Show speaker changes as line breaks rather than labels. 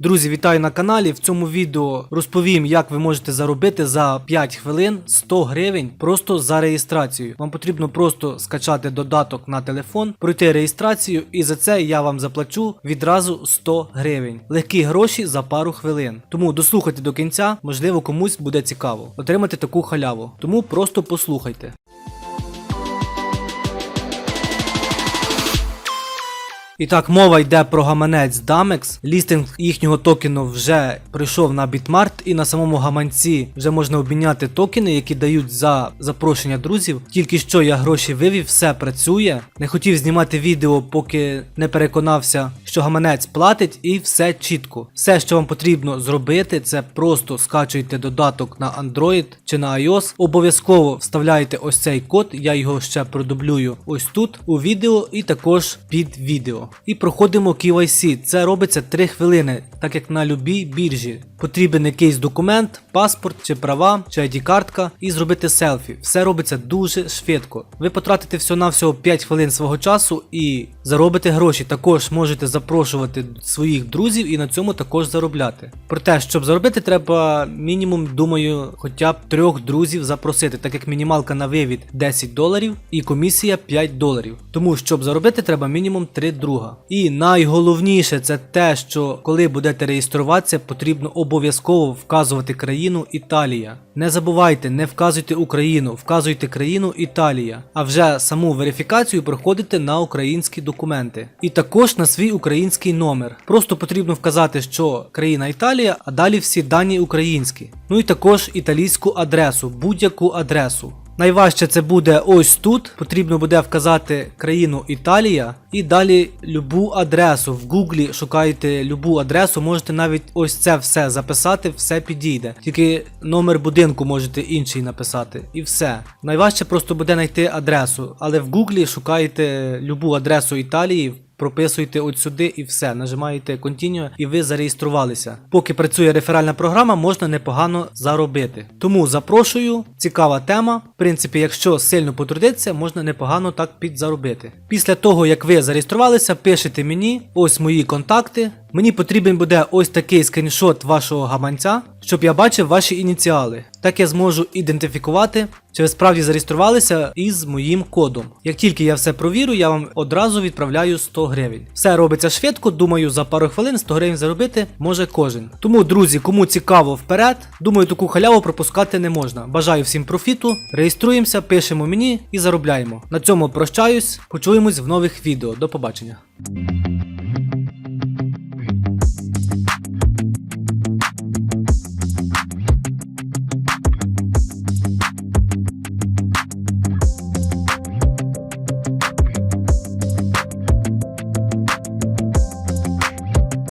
Друзі, вітаю на каналі. В цьому відео розповім, як ви можете заробити за 5 хвилин 100 гривень просто за реєстрацію. Вам потрібно просто скачати додаток на телефон, пройти реєстрацію, і за це я вам заплачу відразу 100 гривень. Легкі гроші за пару хвилин. Тому дослухайте до кінця, можливо, комусь буде цікаво отримати таку халяву. Тому просто послухайте. І так, мова йде про гаманець Damex. Лістинг їхнього токену вже прийшов на Bitmart, і на самому гаманці вже можна обміняти токени, які дають за запрошення друзів. Тільки що я гроші вивів, все працює. Не хотів знімати відео, поки не переконався, що гаманець платить, і все чітко. Все, що вам потрібно зробити, це просто скачуйте додаток на Android чи на iOS. Обов'язково вставляєте ось цей код, я його ще продублюю ось тут у відео і також під відео. І проходимо KYC. Це робиться 3 хвилини, так як на любій біржі. Потрібен якийсь документ, паспорт чи права, чи ID-картка і зробити селфі. Все робиться дуже швидко. Ви потратите всього-навсього 5 хвилин свого часу і заробите гроші. Також можете запрошувати своїх друзів і на цьому також заробляти. Проте, щоб заробити, треба мінімум, думаю, хоча б трьох друзів запросити, так як мінімалка на вивід 10 доларів і комісія 5 доларів. Тому щоб заробити, треба мінімум 3 друга. І найголовніше це те, що коли будете реєструватися, потрібно обов'язково вказувати країну Італія. Не забувайте, не вказуйте Україну, вказуйте країну Італія. А вже саму верифікацію проходите на українські документи. І також на свій український номер. Просто потрібно вказати, що країна Італія, а далі всі дані українські. Ну і також італійську адресу, будь-яку адресу. Найважче це буде ось тут. Потрібно буде вказати країну Італія і далі любу адресу. В Гуглі шукаєте любу адресу, можете навіть ось це все записати, все підійде. Тільки номер будинку можете інший написати. І все. Найважче просто буде знайти адресу, але в Гуглі шукаєте любу адресу Італії. Прописуєте от сюди і все, нажимаєте Continue і ви зареєструвалися. Поки працює реферальна програма, можна непогано заробити. Тому запрошую, цікава тема. В принципі, якщо сильно потрудитися, можна непогано так підзаробити. Після того, як ви зареєструвалися, пишете мені ось мої контакти. Мені потрібен буде ось такий скріншот вашого гаманця, щоб я бачив ваші ініціали. Так я зможу ідентифікувати, чи ви справді зареєструвалися із моїм кодом. Як тільки я все провірю, я вам одразу відправляю 100 гривень. Все робиться швидко, думаю, за пару хвилин 100 гривень заробити може кожен. Тому, друзі, кому цікаво вперед, думаю, таку халяву пропускати не можна. Бажаю всім профіту, реєструємося, пишемо мені і заробляємо. На цьому прощаюсь, почуємось в нових відео. До побачення.